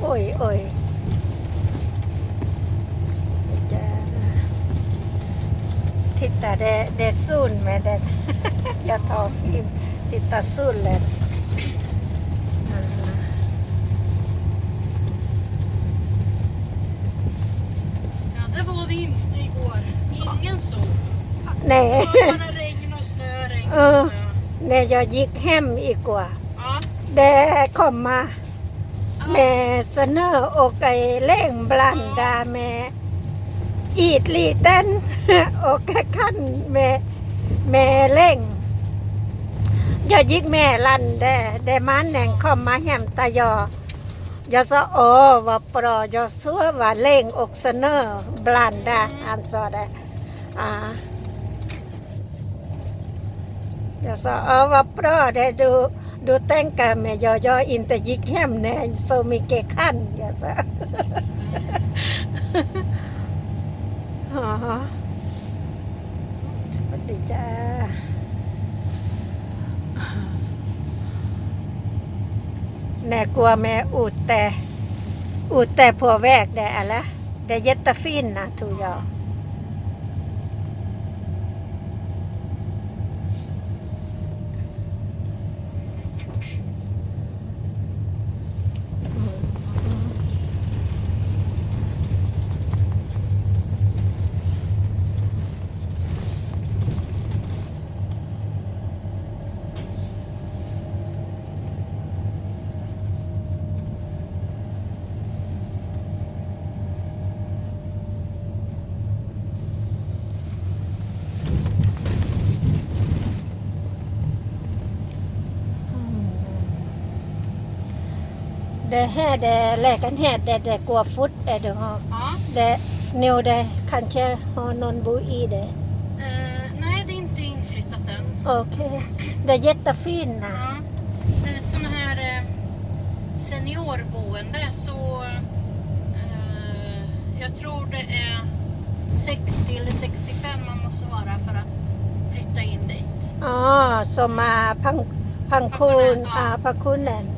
โอ้ยโอ้ยจะทิตาเดเดซูนแม่เดอย่าทอฟิล์มติดตาซูนเลยอ่า Ja, det var det inte igår. Ingen sol. แน่ Det var bara regn och snö, regn Ja. och snö. แน่จะยิกแฮมอีกกว่า Ja. เดคอมมา แม่เสนอโอกไอเล่งบลันดาแม่อีดลีเต้นโอกขั้นแม่แม่เล่งยอยิกแม่ลันเดเดมันแหน่งคอมมาแฮมตายอยอสะโอว่าปรอยอสัวว่าเล่งอกเสนอบลันดาอันซอดอ่ายอสะโอว่าปรอได้ดู ดูแต่งกาแม่ยอยออินเตยิกแฮมแน่โซมิเกคันยาซะอ๋อสวัสดีจ้าแน่กลัวแม่อูดแต่ อูดแต่ผัวแวกได้อะละได้เยตตาฟินนะทูยอ det här det läkaren här det, det går fort är det har. Ja. Det, nu det kanske har någon bo i det. Eh, nej, det är inte inflyttat än. Okej. Det är jättefina. Ja. Det är sån här eh, seniorboende så eh, jag tror det är 60 eller 65 man måste vara för att flytta in dit. Ja, som äh, pension, Pensionär, ja. äh, pensionen.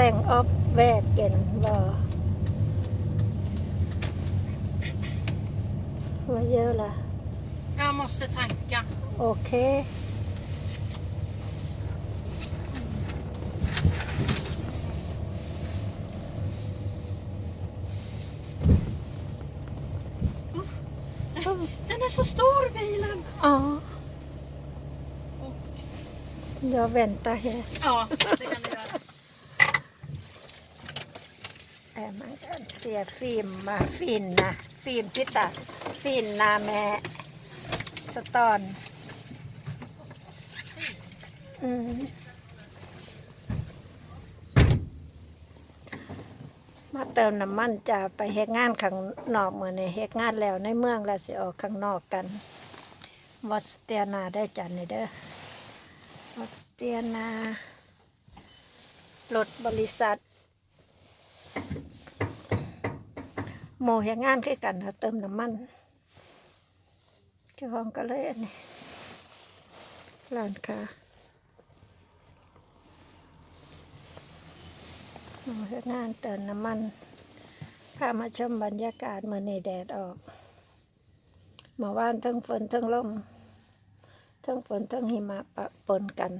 แตงออฟแวกเกนบ่ว่าเยอะละ Jag måste tanka. โอเค Den är så stor bilen! อ๋อ Och, เดี๋ยวเวนตาเฮ ja, det kan du göra. แอ มันกันเสียฟิล์มมาฟินนะฟิล์มพิตาฟินนาแม่สตอนอืมมาเติมน้ำมันจะไปเฮ็ดงานข้างนอกเมื่อนี้เฮ็ดงานแล้วในเมืองแล้วสิออกข้างนอกกันวอสเตียนาได้จันนี่เด้อวอสเตียนารถบริษัท ห มเฮ็ดงานคือกันเขาเติมน้ำมันเจ้าของก็เลยอันนี้ร้านค้าหมู่เฮ็ดงานเติมน้ำมันพามาชมบรรยากาศเมื่อนี้แดดออกเมื่อวานทั้งฝนทั้งลมทั้งฝนทั้งหิมะปะปนกัน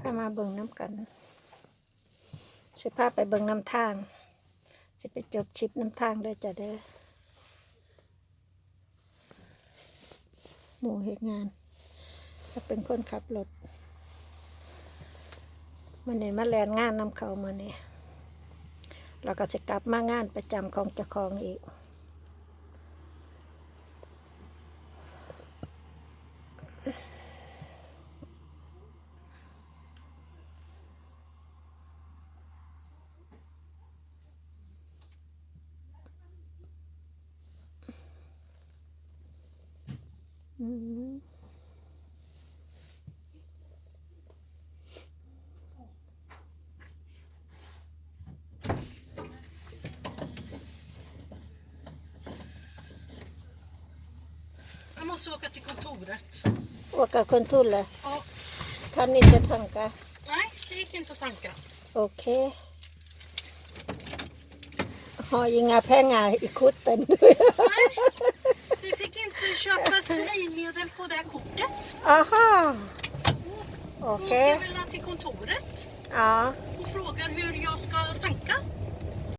พามาเบิ่งน้ำกัน สิพาไปเบิ่งน้ำทาง สิไปจบชิปน้ำทางด้วยจ้ะเด้อหมู่เหตุงานก็เป็นคนขับรถมันนี่มาแลนงานนำเขามาเนี่ยเราก็จะกลับมางานประจำของเจ้าของอีก Jag måste åka till kontoret. Åka kontoret. Ja. Kan inte tanka. Nej, det gick inte att tanka. Okej. Har inga pengar i korten. Nej, vi fick inte köpa drivmedel på det här kortet. Aha. Okej. åker vi väl till kontoret Ja. och frågar hur jag ska tanka.